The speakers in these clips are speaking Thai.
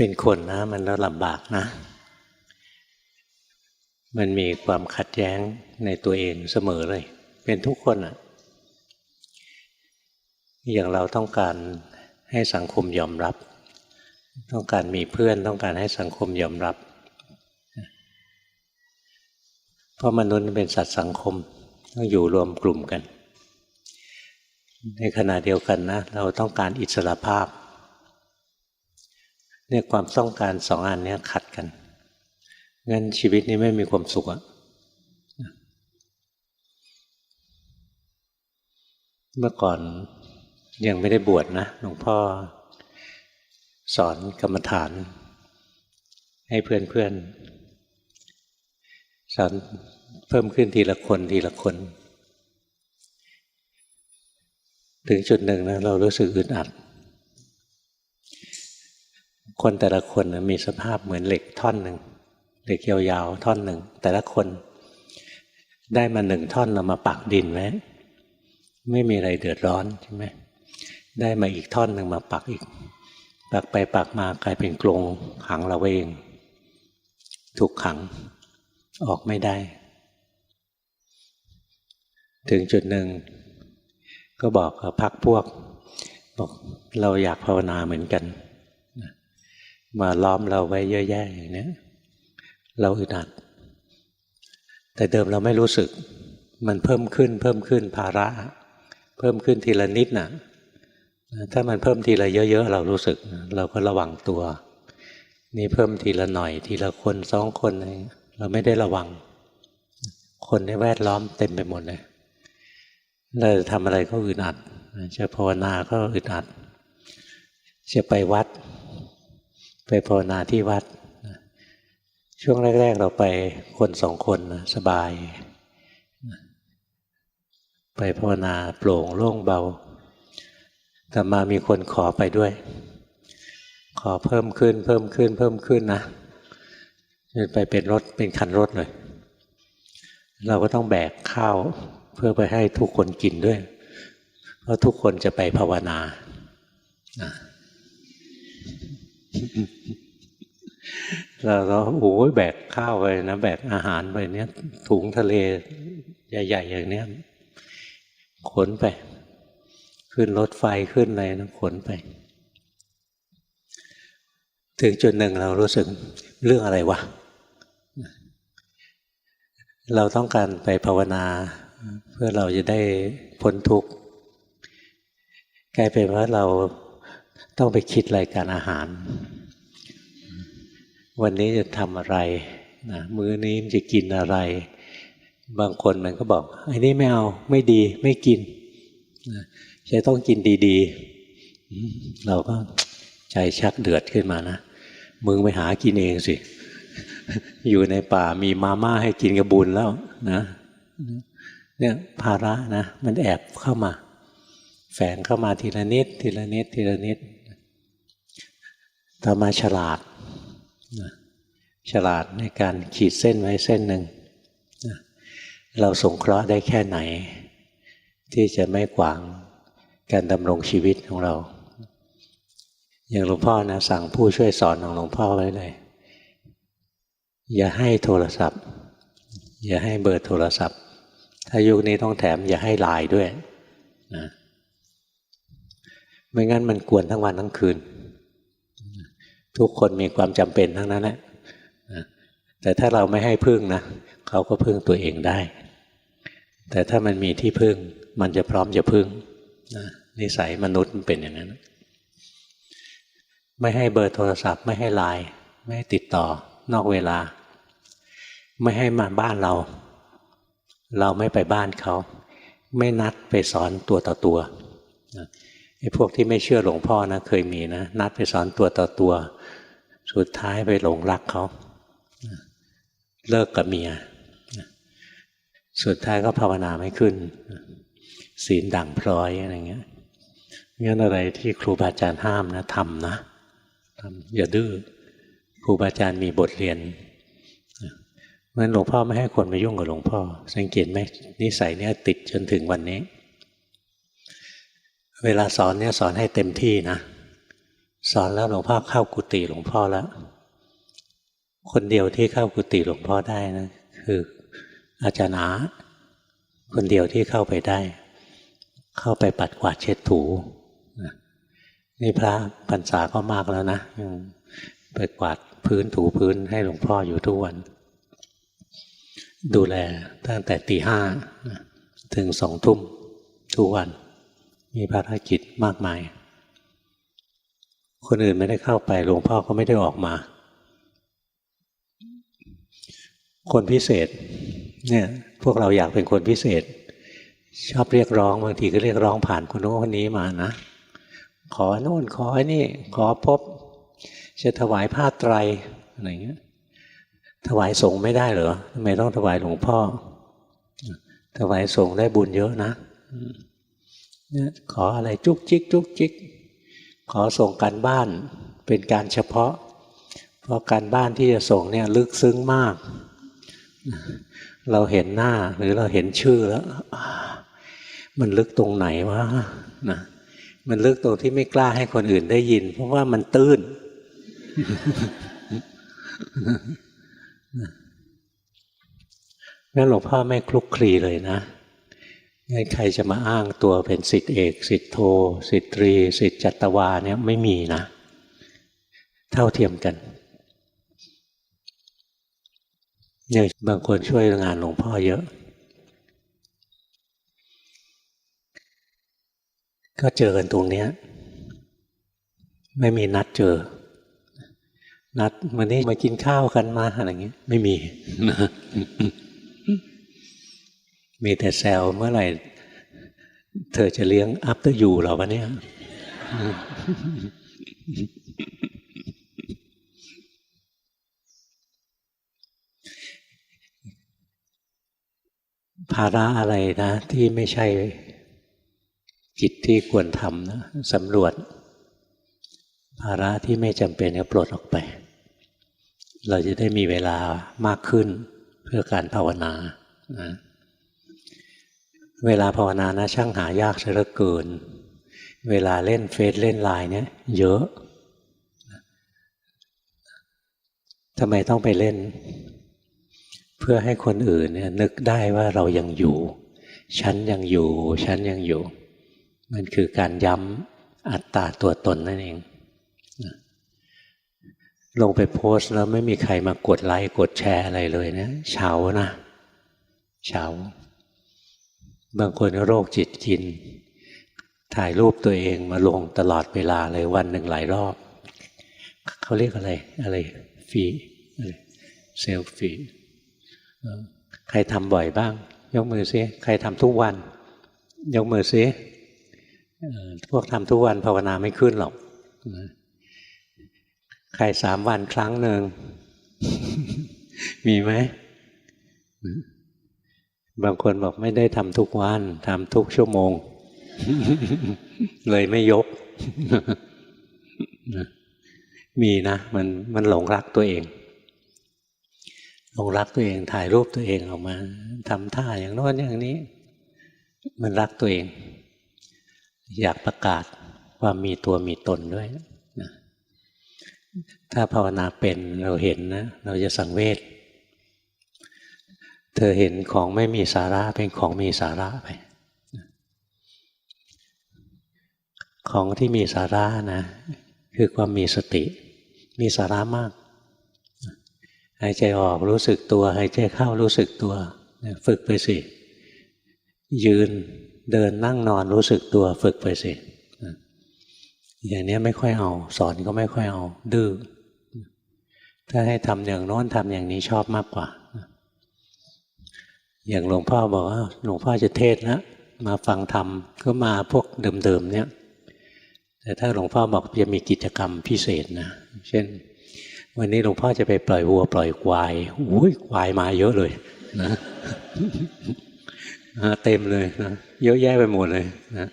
เป็นคนนะ มันแล้วลำบากนะ มันมีความขัดแย้งในตัวเองเสมอเลย เป็นทุกคนอะอย่างเราต้องการให้สังคมยอมรับ ต้องการมีเพื่อนต้องการให้สังคมยอมรับ เพราะมนุษย์เป็นสัตว์สังคม ต้องอยู่รวมกลุ่มกัน ในขณะเดียวกันนะ เราต้องการอิสระภาพ เนี่ยความต้องการสองอันเนี้ยขัดกันงั้นชีวิตนี้ไม่มีความสุขอะเมื่อก่อนยังไม่ได้บวชนะหลวงพ่อสอนกรรมฐาน ให้เพื่อนๆสอนเพิ่มขึ้นทีละคนทีละคน ถึงจุดหนึ่งนะเรารู้สึกอึดอัด คนแต่ละคนมีสภาพเหมือนเหล็กท่อนหนึ่งเหล็กยาวๆท่อนหนึ่ง แต่ละคนได้มาหนึ่งท่อนเรามาปักดินไว้ไม่มีอะไรเดือดร้อนใช่ไหมได้มาอีกท่อนหนึ่งมาปักอีก ปักไปปักมากลายเป็นกรงขังเราเอง ถูกขังออกไม่ได้ ถึงจุดหนึ่ง ก็บอกกับพักพวก บอกเราอยากภาวนาเหมือนกัน มาล้อมเราไว้เยอะแยะอย่างนี้เราอึดอัด แต่เดิมเราไม่รู้สึก มันเพิ่มขึ้น เพิ่มขึ้นภาระ เพิ่มขึ้นทีละนิดน่ะถ้ามันเพิ่มทีละเยอะๆ เรารู้สึก เราก็ระวังตัว นี่เพิ่มทีละหน่อย ทีละคนสองคนเราไม่ได้ระวัง คนในแวดล้อมเต็มไปหมดเลยเราทำอะไรก็อึดอัดจะภาวนาก็อึดอัด จะไปวัด ไปภาวนาที่วัด ช่วงแรก ๆ เราไปคนสองคนนะสบาย ไปภาวนาโปร่งโล่งเบา แต่มามีคนขอไปด้วย ขอเพิ่มขึ้นเพิ่มขึ้นเพิ่มขึ้นนะจนไปเป็นรถเป็นคันรถเลย เราก็ต้องแบกข้าวเพื่อไปให้ทุกคนกินด้วย เพราะทุกคนจะไปภาวนา เราก็โอ้ยแบกข้าวไปนะแบกอาหารไปเนี้ยถุงทะเลใหญ่ๆอย่างเนี้ยขนไป ขึ้นรถไฟขึ้นอะไรนะขนไป ถึงจุดหนึ่งเรารู้สึกเรื่องอะไรวะ เราต้องการไปภาวนา เพื่อเราจะได้พ้นทุกข์กลายเป็นว่าเรา ต้องไปคิดรายการอาหาร วันนี้จะทำอะไรนะมื้อนี้มันจะกินอะไร บางคนมันก็บอกไอ้นี่ไม่เอาไม่ดีไม่กินจะต้องกินดีๆ เราก็ใจชักเดือดขึ้นมานะมึงไปหากินเองสิ อยู่ในป่ามีมาม่าให้กินกระบุญแล้วนะเนี่ยภาระนะ มันแอบเข้ามา แฝงเข้ามาทีละนิด ทีละนิด ทีละนิด ต่อมาฉลาด ฉลาดในการขีดเส้นไว้เส้นหนึ่ง เราสงเคราะห์ได้แค่ไหน ที่จะไม่ขวางการดำรงชีวิตของเรา อย่างหลวงพ่อนะสั่งผู้ช่วยสอนของหลวงพ่อไว้เลย อย่าให้โทรศัพท์ อย่าให้เบอร์โทรศัพท์ ถ้ายุคนี้ต้องแถมอย่าให้ไลน์ด้วยนะไม่งั้นมันกวนทั้งวันทั้งคืน ทุกคนมีความจำเป็นทั้งนั้นแหละแต่ถ้าเราไม่ให้พึ่งนะเขาก็พึ่งตัวเองได้ แต่ถ้ามันมีที่พึ่ง มันจะพร้อมจะพึ่งนิสัยมนุษย์มันเป็นอย่างนั้น ไม่ให้เบอร์โทรศัพท์ ไม่ให้ไลน์ไม่ให้ติดต่อนอกเวลา ไม่ให้มาบ้านเรา เราไม่ไปบ้านเขา ไม่นัดไปสอนตัวต่อตัว ไอ้พวกที่ไม่เชื่อหลวงพ่อนะเคยมีนะนัดไปสอนตัวต่อตัว สุดท้ายไปหลงรักเขาเลิกกับเมียสุดท้ายก็ภาวนาไม่ขึ้น ศีลด่างพร้อยอะไรเงี้ยงั้นอะไรที่ครูบาอาจารย์ห้ามนะทำนะทำอย่าดื้อครูบาอาจารย์มีบทเรียนเพราะหลวงพ่อไม่ให้คนมายุ่งกับหลวงพ่อ สังเกตไหมนิสัยเนี้ยติดจนถึงวันนี้ เวลาสอนเนี่ยสอนให้เต็มที่นะ สอนแล้วหลวงพ่อเข้ากุฏิหลวงพ่อแล้ว คนเดียวที่เข้ากุฏิหลวงพ่อได้นะคือ อาจารย์อาคนเดียวที่เข้าไปได้ เข้าไปปัดกวาดเช็ดถูนี่พระพรรษาก็มากแล้วนะยังไปกวาดพื้นถูพื้นให้หลวงพ่ออยู่ทุกวัน ดูแลตั้งแต่ตีห้าถึงสองทุ่มทุกวัน มีภารกิจมากมาย คนอื่นไม่ได้เข้าไปหลวงพ่อก็ไม่ได้ออกมา คนพิเศษเนี่ยพวกเราอยากเป็นคนพิเศษ ชอบเรียกร้องบางทีก็เรียกร้องผ่านคนโน้นคนนี้มานะ ขอโน่นขออ้นี่ ขอพบ จะถวายผ้าไตรอะไรเงี้ยถวายสงฆ์ไม่ได้เหรอทำไมต้องถวายหลวงพ่อ ถวายสงฆ์ได้บุญเยอะนะ ขออะไรจุกจิกจุกจิก ขอส่งการบ้านเป็นการเฉพาะ เพราะการบ้านที่จะส่งเนี่ยลึกซึ้งมาก เราเห็นหน้าหรือเราเห็นชื่อแล้ว มันลึกตรงไหนวะนะมันลึกตรงที่ไม่กล้าให้คนอื่นได้ยิน เพราะว่ามันตื้น งั้นหลวงพ่อไม่คลุกคลีเลยนะ งั้นใครจะมาอ้างตัวเป็นสิทธิเอกสิทธิโทสิทธิตรีสิทธิจัตวาเนี่ยไม่มีนะ เท่าเทียมกันเนี่ยบางคนช่วยงานหลวงพ่อเยอะ ก็เจอกันตรงเนี้ย ไม่มีนัดเจอ นัดวันนี้มากินข้าวกันมาอะไรเงี้ย ไม่มี มีแต่แซวเมื่อไหร่ เธอจะเลี้ยงอัพเตอร์ยูเราปะเนี่ยภาระอะไรนะ ที่ไม่ใช่กิจที่ควรทำนะสำรวจ ภาระที่ไม่จำเป็นก็ปลดออกไป เราจะได้มีเวลามากขึ้นเพื่อการภาวนานะ เวลาภาวนานะช่างหายากเสียเหลือเกิน เวลาเล่นเฟซเล่นไลน์เนี่ย เยอะทำไมต้องไปเล่น เพื่อให้คนอื่นเนี่ยนึกได้ว่าเรายังอยู่ ฉันยังอยู่ ฉันยังอยู่ มันคือการย้ำอัตตาตัวตนนั่นเองลงไปโพสต์แล้วไม่มีใครมากดไลค์กดแชร์อะไรเลยเนะเฉานะเฉา บางคนโรคจิตกิน ถ่ายรูปตัวเองมาลงตลอดเวลาเลยวันหนึ่งหลายรอบ เขาเรียกอะไร อะไรฟีอะไรเซลฟี่ใครทำบ่อยบ้าง ยกมือซิใครทำทุกวัน ยกมือซิพวกทำทุกวันภาวนาไม่ขึ้นหรอกใครสามวันครั้งหนึ่งมีไหม บางคนบอกไม่ได้ทำทุกวันทำทุกชั่วโมง เลยไม่ยก มีนะ มันมันหลงรักตัวเอง หลงรักตัวเองถ่ายรูปตัวเองออกมาทำท่าอย่างโน้นอย่างนี้ มันรักตัวเอง อยากประกาศว่ามีตัวมีตนด้วยนะถ้าภาวนาเป็นเราเห็นนะ เราจะสังเวช เธอเห็นของไม่มีสาระเป็นของมีสาระไป ของที่มีสาระนะ คือความมีสติ มีสาระมากหายใจออกรู้สึกตัวหายใจเข้ารู้สึกตัว ฝึกไปสิ ยืนเดินนั่งนอนรู้สึกตัว ฝึกไปสิอย่างนี้ไม่ค่อยเอา สอนก็ไม่ค่อยเอา ดื้อถ้าให้ทำอย่างโน้นทำอย่างนี้ชอบมากกว่า อย่างหลวงพ่อบอกว่าหลวงพ่อจะเทศนะมาฟังธรรมก็มาพวกเดิมๆเนี่ย แต่ถ้าหลวงพ่อบอกจะมีกิจกรรมพิเศษนะ เช่น วันนี้หลวงพ่อจะไปปล่อยวัวปล่อยควายอุ้ยควายมาเยอะเลยนะเต็มเลยนะเยอะแยะไปหมดเลยนะ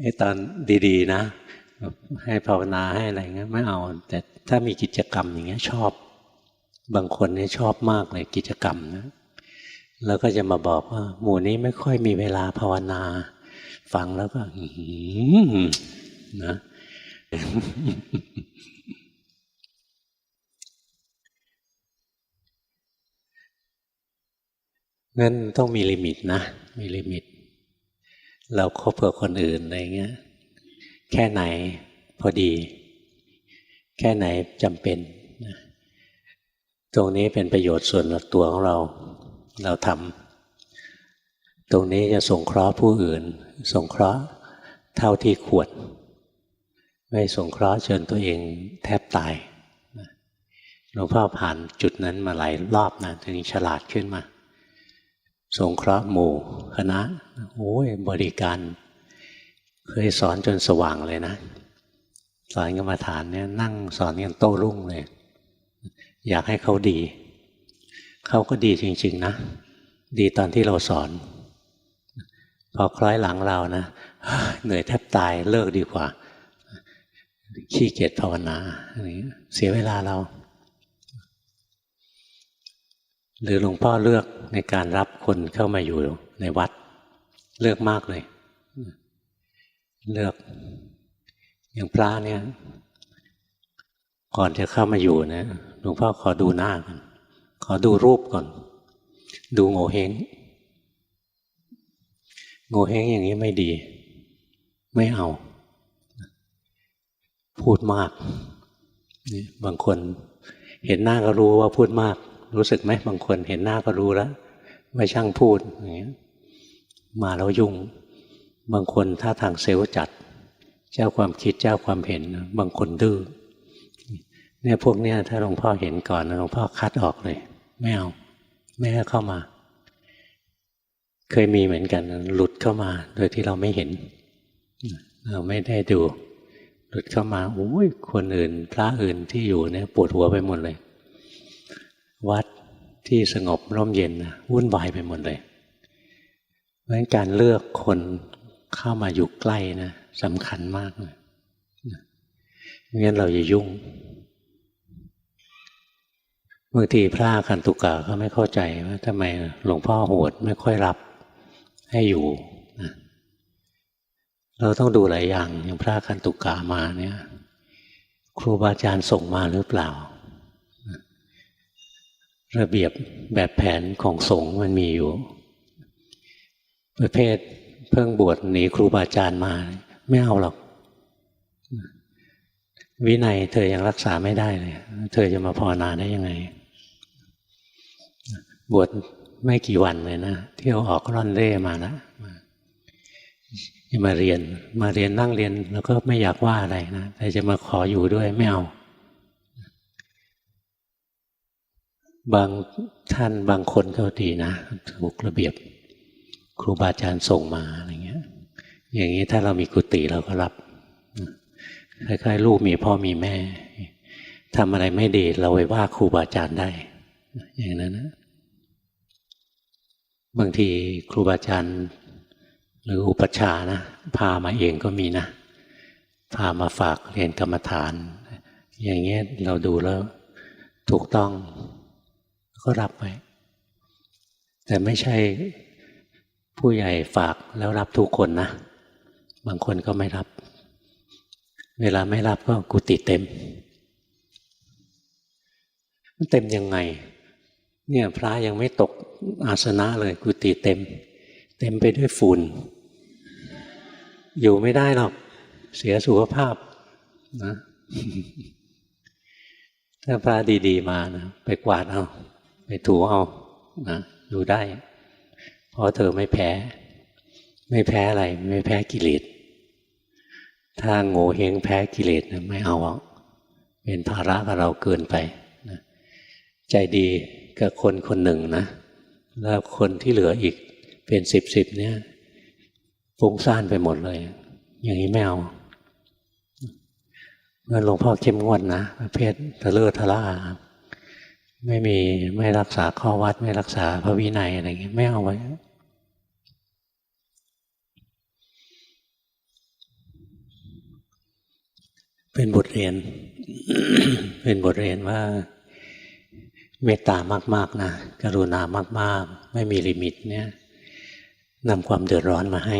ไอ้ตอนดีๆนะ ให้ภาวนาให้อะไรเงี้ยไม่เอา แต่ถ้ามีกิจกรรมอย่างเงี้ยชอบ บางคนเนี่ยชอบมากเลยกิจกรรมนะแล้วก็จะมาบอกว่า หมู่นี้ไม่ค่อยมีเวลาภาวนา ฟังแล้วก็นะงั้นต้องมีลิมิตนะ มีลิมิต เราคบกับคนอื่นอะไรเงี้ย แค่ไหนพอดี แค่ไหนจำเป็น ตรงนี้เป็นประโยชน์ส่วนตัวของเรา เราทำตรงนี้จะสงเคราะห์ผู้อื่น สงเคราะห์เท่าที่ควรไม่สงเคราะห์จนตัวเองแทบตายหลวงพ่อผ่านจุดนั้นมาหลายรอบนะถึงฉลาดขึ้นมา สงเคราะห์หมู่คณะโอ้ยบริการ เคยสอนจนสว่างเลยนะ สอนกรรมฐานเนี่ยนั่งสอนกันโต้รุ่งเลย อยากให้เขาดี เขาก็ดีจริง ๆ นะ ดีตอนที่เราสอน พอคล้อยหลังเรานะเหนื่อยแทบตายเลิกดีกว่า ขี้เกียจภาวนาเสียเวลาเรา หรือหลวงพ่อเลือกในการรับคนเข้ามาอยู่ในวัด เลือกมากเลย เลือกอย่างพระเนี่ย ก่อนจะเข้ามาอยู่นะหลวงพ่อขอดูหน้าก่อนขอดูรูปก่อน ดูโง่เฮงโง่เฮงอย่างนี้ไม่ดี ไม่เอา พูดมากนี่บางคนเห็นหน้าก็รู้ว่าพูดมาก รู้สึกไหมบางคนเห็นหน้าก็รู้แล้วไม่ช่างพูดอย่างเงี้ยมาแล้วยุ่ง บางคนถ้าทางเซลล์จัด เจ้าความคิดเจ้าความเห็น บางคนดื้อ เนี่ยพวกเนี้ยถ้าหลวงพ่อเห็นก่อนหลวงพ่อคัดออกเลย ไม่เอาไม่ให้เข้ามา เคยมีเหมือนกันหลุดเข้ามา โดยที่เราไม่เห็น เราไม่ได้ดู หลุดเข้ามาโอ้ยคนอื่น พระอื่นที่อยู่เนี่ยปวดหัวไปหมดเลย วัดที่สงบร่มเย็นวุ่นวายไปหมดเลยเพราะฉะนั้นการเลือกคนเข้ามาอยู่ใกล้นะสำคัญมากเลยไม่งั้นเราจะยุ่ง บางทีพระคันตุกะก็ไม่เข้าใจว่าทำไมหลวงพ่อโหดไม่ค่อยรับให้อยู่นะเราต้องดูหลายอย่างอย่างพระคันตุกะมาเนี่ย ครูบาอาจารย์ส่งมาหรือเปล่า ระเบียบแบบแผนของสงฆ์มันมีอยู่ ประเภทเพิ่งบวชหนีครูบาอาจารย์มา ไม่เอาหรอกวินัยเธอยังรักษาไม่ได้เลย เธอจะมาภาวนาได้ยังไง บวชไม่กี่วันเลยนะเที่ยวออกร่อนเร่มานะมาเรียนมาเรียนนั่งเรียนแล้วก็ไม่อยากว่าอะไรนะแต่จะมาขออยู่ด้วยไม่เอา บางท่านบางคนก็ดีนะถูกระเบียบ ครูบาอาจารย์ส่งมาอะไรเงี้ย อย่างนี้ถ้าเรามีกุฏิเราก็รับคล้ายๆลูกมีพ่อมีแม่ทำอะไรไม่ดีเราไปว่าครูบาอาจารย์ได้ อย่างนั้นนะ บางทีครูบาอาจารย์หรืออุปชานะ พามาเองก็มีนะ พามาฝากเรียนกรรมฐาน อย่างเงี้ยเราดูแล้ว ถูกต้องก็รับไว้แต่ไม่ใช่ผู้ใหญ่ฝากแล้วรับทุกคนนะ บางคนก็ไม่รับ เวลาไม่รับก็กุฏิเต็ม เต็มยังไง เนี่ยพระยังไม่ตกอาสนะเลยกุฏิเต็ม เต็มไปด้วยฝุ่น อยู่ไม่ได้หรอก เสียสุขภาพนะถ้าพระดีๆมานะไปกวาดเอา ไปถูเอานะอยู่ได้ เพราะเธอไม่แพ้ ไม่แพ้อะไร ไม่แพ้กิเลสถ้าโง่เฮงแพ้กิเลสนะไม่เอาเป็นภาระกับเราเกินไป ใจดีกับคนคนหนึ่งนะแล้วคนที่เหลืออีกเป็นสิบสิบเนี่ยฟุ้งซ่านไปหมดเลย อย่างนี้ไม่เอาเมื่อหลวงพ่อเข้มงวดนะประเภททะเลอะทะล่าไม่มีไม่รักษาข้อวัด ไม่รักษาพระวินัยอะไรเงี้ยไม่เอาไว้เป็นบทเรียน เป็นบทเรียนว่า เมตตามาก ๆนะกรุณามาก ๆ ไม่มีลิมิตเนี่ยนำความเดือดร้อนมาให้